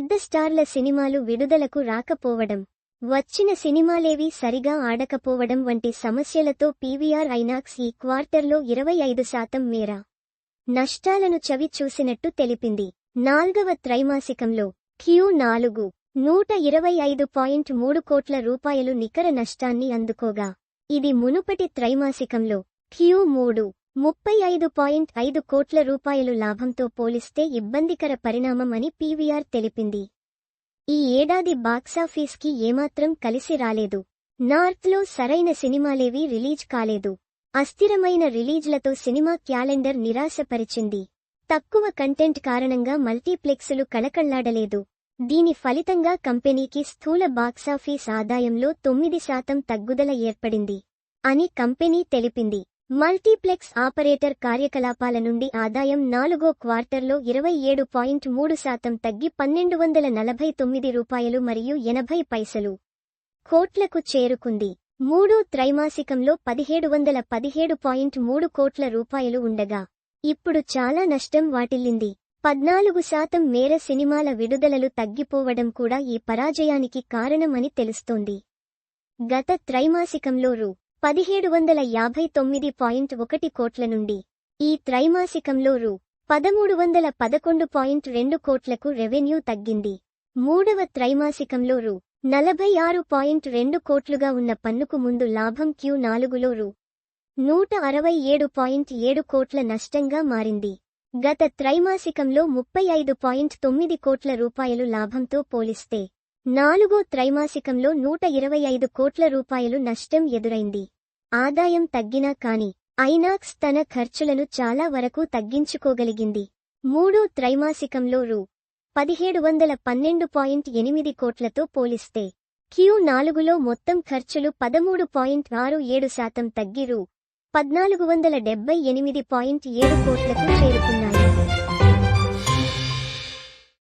పెద్ద స్టార్ల సినిమాలు విడుదలకు రాకపోవడం వచ్చిన సినిమాలేవీ సరిగా ఆడకపోవడం వంటి సమస్యలతో పీవీఆర్ ఐనాక్స్ ఈ క్వార్టర్లో ఇరవై ఐదు శాతం మేర నష్టాలను చవి చూసినట్టు తెలిపింది. నాల్గవ త్రైమాసికంలో క్యూ నాలుగు నూట ఇరవై ఐదు పాయింట్ మూడు కోట్ల రూపాయలు నికర నష్టాన్ని అందుకోగా ఇది మునుపటి త్రైమాసికంలో క్యూ మూడు. ముప్పై ఐదు పాయింట్ ఐదు కోట్ల రూపాయలు లాభంతో పోలిస్తే ఇబ్బందికర పరిణామం అని పీవీఆర్ తెలిపింది. ఈ ఏడాది బాక్సాఫీస్కి ఏమాత్రం కలిసి రాలేదు. నార్త్లో సరైన సినిమాలేవీ రిలీజ్ కాలేదు. అస్థిరమైన రిలీజ్లతో సినిమా క్యాలెండర్ నిరాశపరిచింది. తక్కువ కంటెంట్ కారణంగా మల్టీప్లెక్సులు కళకళ్ళాడలేదు. దీని ఫలితంగా కంపెనీకి స్థూల బాక్సాఫీస్ ఆదాయంలో తొమ్మిది శాతం తగ్గుదల ఏర్పడింది. అని కంపెనీ తెలిపింది. మల్టీప్లెక్స్ ఆపరేటర్ కార్యకలాపాల నుండి ఆదాయం నాలుగో క్వార్టర్లో ఇరవై ఏడు పాయింట్ మూడు శాతం తగ్గి పన్నెండు వందల నలభై తొమ్మిది రూపాయలు మరియు ఎనభై పైసలు కోట్లకు చేరుకుంది. మూడో త్రైమాసికంలో పదిహేడు వందల పదిహేడు పాయింట్ మూడు కోట్ల రూపాయలు ఉండగా ఇప్పుడు చాలా నష్టం వాటిల్లింది. పద్నాలుగు శాతం మేర సినిమాల విడుదలలు తగ్గిపోవడం కూడా ఈ పరాజయానికి కారణమని తెలుస్తోంది. గత త్రైమాసికంలో రూ. పదిహేడు వందల యాభై తొమ్మిది పాయింట్ ఒకటి కోట్ల నుండి ఈ త్రైమాసికంలో రూ. పదమూడు వందల పదకొండు పాయింట్ రెండు కోట్లకు రెవెన్యూ తగ్గింది. మూడవ త్రైమాసికంలో రూ. నలభై ఆరు పాయింట్ రెండు కోట్లుగా ఉన్న పన్నుకు ముందు లాభం క్యూ నాలుగులో రూ. నూట అరవై ఏడు పాయింట్ ఏడు కోట్ల నష్టంగా మారింది. గత త్రైమాసికంలో ముప్పై ఐదు పాయింట్ తొమ్మిది కోట్ల రూపాయలు లాభంతో పోలిస్తే నాలుగో త్రైమాసికంలో నూట ఇరవై ఐదు కోట్ల రూపాయలు నష్టం ఎదురైంది. ఆదాయం తగ్గినా కాని ఐనాక్స్ తన ఖర్చులను చాలా వరకు తగ్గించుకోగలిగింది. మూడో త్రైమాసికంలో రూ. పదిహేడు వందల పన్నెండు పాయింట్ ఎనిమిది కోట్లతో పోలిస్తే క్యూ నాలుగులో మొత్తం ఖర్చులు పదమూడు పాయింట్ ఆరు ఏడు శాతం తగ్గి రూ. పద్నాలుగు వందల డెబ్బై ఎనిమిది పాయింట్ ఏడు కోట్లకు చేరుకున్నాయి.